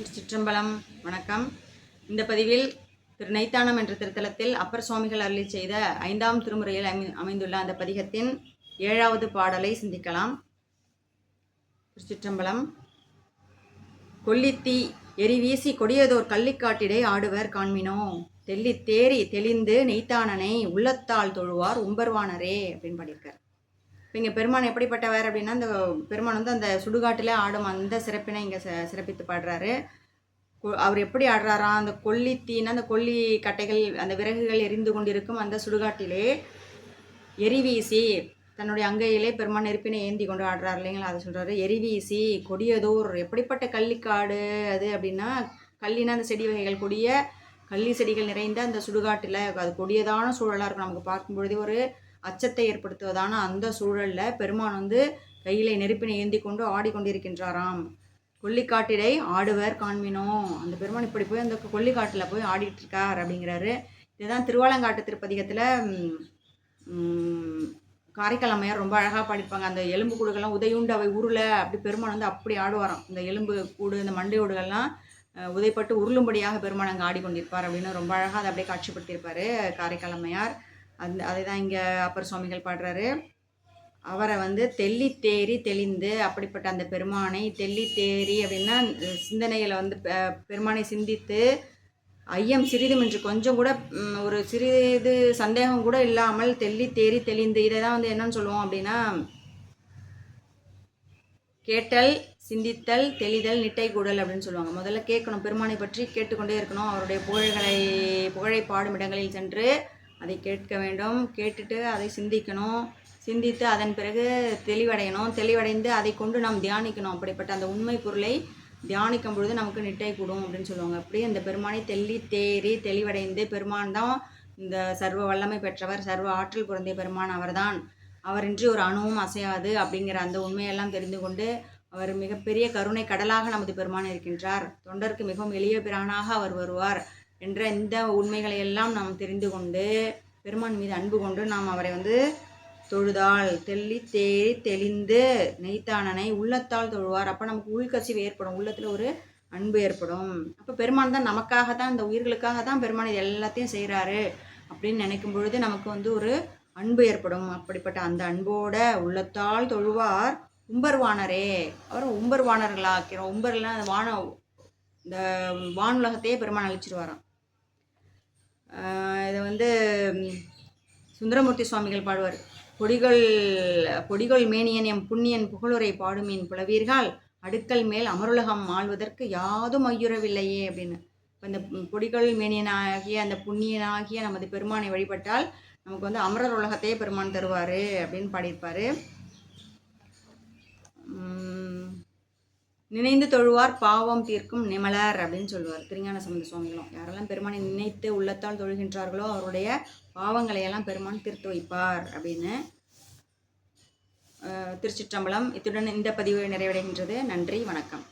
திருச்சிற்றம்பலம். வணக்கம். இந்த பதிவில் திரு. நைத்தானம் என்ற திருத்தலத்தில் அப்பர் சுவாமிகள் அருளி செய்த ஐந்தாம் திருமுறையில் அமை அமைந்துள்ள அந்த பதிகத்தின் ஏழாவது பாடலை சிந்திக்கலாம். திருச்சிற்றம்பலம். கொல்லித்தி எரி வீசி கொடியதோர் கள்ளிக்காட்டிடை ஆடுவர் காண்மினோ தெல்லி தேறி தெளிந்து நெய்த்தானனை உள்ளத்தால் தொழுவார் உம்பர்வானரே அப்படின்னு பாடியிருக்கார். இங்கே பெருமான் எப்படிப்பட்டவர் அப்படின்னா அந்த பெருமான் வந்து அந்த சுடுகாட்டில் ஆடும் அந்த சிறப்பினை இங்கே ச சிறப்பித்து பாடுறாரு. கொ- அவர் எப்படி ஆடுறாராம் அந்த கொல்லி தீனா அந்த கொல்லி கட்டைகள் அந்த விறகுகள் எரிந்து கொண்டிருக்கும் அந்த சுடுகாட்டிலே எரிவீசி தன்னுடைய அங்கையிலே பெருமான் நெருப்பினை ஏந்தி கொண்டு ஆடுறார் இல்லைங்களா? அதை சொல்கிறாரு எரிவீசி கொடியதோர் எப்படிப்பட்ட கள்ளிக்காடு அது அப்படின்னா கல்லினா அந்த செடி வகைகள் கொடிய கள்ளி செடிகள் நிறைந்த அந்த சுடுகாட்டில் அது கொடியதான சூழலாக இருக்கும். நமக்கு பார்க்கும் பொழுது ஒரு அச்சத்தை ஏற்படுத்துவதான அந்த சூழலில் பெருமான் வந்து கையிலே நெருப்பினை ஏந்தி கொண்டு ஆடிக்கொண்டிருக்கின்றாராம். கொல்லிக்காட்டிடை ஆடுவர் காண்மினோ. அந்த பெருமான் இப்படி போய் அந்த கொல்லிக்காட்டில் போய் ஆடிட்டு இருக்கார் அப்படிங்கிறாரு. இதுதான் திருவாலங்காட்டு திருப்பதிகத்தில் காரைக்கால் அம்மையார் ரொம்ப அழகாக பாடிப்பாங்க அந்த எலும்பு கூடுகள்லாம் உதையுண்டு அவை உருளை அப்படி பெருமான் வந்து அப்படி ஆடுவாராம். இந்த எலும்பு கூடு இந்த மண்டை ஓடுகள்லாம் உதைப்பட்டு உருளும்படியாக பெருமான் அங்கே ஆடிக்கொண்டிருப்பார் அப்படின்னு ரொம்ப அழகாக அதை அப்படியே காட்சிப்படுத்தியிருப்பார் காரைக்கால் அம்மையார் அந்த அதை தான் இங்கே அப்பர் சுவாமிகள் பாடுறாரு. அவரை வந்து தெள்ளி தேறி தெளிந்து அப்படிப்பட்ட அந்த பெருமானை தெள்ளி தேறி அப்படின்னா சிந்தனையில் சிந்தனைகளை வந்து பெருமானை சிந்தித்து ஐயம் சிறிதும் என்று கொஞ்சம் கூட ஒரு சிறிது சந்தேகம் கூட இல்லாமல் தெள்ளி தேறி தெளிந்து இதை தான் வந்து என்னன்னு சொல்லுவோம் அப்படின்னா கேட்டல் சிந்தித்தல் தெளிதல் நிட்டை கூடல் அப்படின்னு சொல்லுவாங்க. முதல்ல கேட்கணும் பெருமானை பற்றி கேட்டுக்கொண்டே இருக்கணும். அவருடைய புகழ்களை புகழை பாடும் இடங்களில் சென்று அதை கேட்க வேண்டும். கேட்டுட்டு அதை சிந்திக்கணும். சிந்தித்து அதன் பிறகு தெளிவடையணும். தெளிவடைந்து அதை கொண்டு நாம் தியானிக்கணும். அப்படிப்பட்ட அந்த உண்மை பொருளை தியானிக்கும் பொழுது நமக்கு நிட்டை கூடும் அப்படின்னு சொல்லுவாங்க. அப்படி அந்த பெருமானை தெள்ளி தேறி தெளிவடைந்து பெருமான் தான் இந்த சர்வ வல்லமை பெற்றவர் சர்வ ஆற்றல் குறைந்த பெருமான் அவர்தான். அவரின்றி ஒரு அணுவும் அசையாது அப்படிங்கிற அந்த உண்மையெல்லாம் தெரிந்து கொண்டு அவர் மிகப்பெரிய கருணை கடலாக நமது பெருமான் இருக்கின்றார். தொண்டருக்கு மிகவும் எளிய பிரானாக அவர் வருவார். என்ற இந்த உண்மைகளை எல்லாம் நாம் தெரிந்து கொண்டு பெருமான் மீது அன்பு கொண்டு நாம் அவரை வந்து தொழுதால் தெள்ளி தேறி தெளிந்து நெய்த்தானனை உள்ளத்தால் தொழுவார். அப்போ நமக்கு உள்கசிவு ஏற்படும் உள்ளத்தில் ஒரு அன்பு ஏற்படும். அப்போ பெருமான் தான் நமக்காக தான் இந்த உயிர்களுக்காக தான் பெருமான் இது எல்லாத்தையும் செய்கிறாரு அப்படின்னு நினைக்கும் பொழுது நமக்கு வந்து ஒரு அன்பு ஏற்படும். அப்படிப்பட்ட அந்த அன்போட உள்ளத்தால் தொழுவார் உம்பர்வானரே அவர் உம்பர்வானர்களாக்கிறோம் உம்பர்லாம் அந்த வான இந்த வானுலகத்தையே பெருமான் அழிச்சிருவாராம். இதை வந்து சுந்தரமூர்த்தி சுவாமிகள் பாடுவார். பொடிகள் பொடிகள் மேனியன் எம் புண்ணியன் புகழுரை பாடுமீன் புலவீர்கள். அடுக்கல் மேல் அமருலகம் ஆழ்வதற்கு யாதும் ஐயுறவில்லையே அப்படின்னு. இப்போ இந்த பொடிகள் மேனியனாகிய அந்த புண்ணியனாகிய நமது பெருமானை வழிபட்டால் நமக்கு வந்து அமரர் உலகத்தையே பெருமான் தருவார் அப்படின்னு பாடியிருப்பார். நினைந்து தொழுவார் பாவம் தீர்க்கும் நிமலர் அப்படின்னு சொல்லுவார். திருஞான சம்பந்த சுவாமிகளும். யாரெல்லாம் பெருமானை நினைத்து உள்ளத்தால் தொழுகின்றார்களோ அவருடைய பாவங்களை எல்லாம் பெருமான் தீர்த்து வைப்பார் அப்படின்னு திருச்சிற்றம்பலம் இத்துடன் இந்த பதிவு நிறைவடைகின்றது. நன்றி வணக்கம்.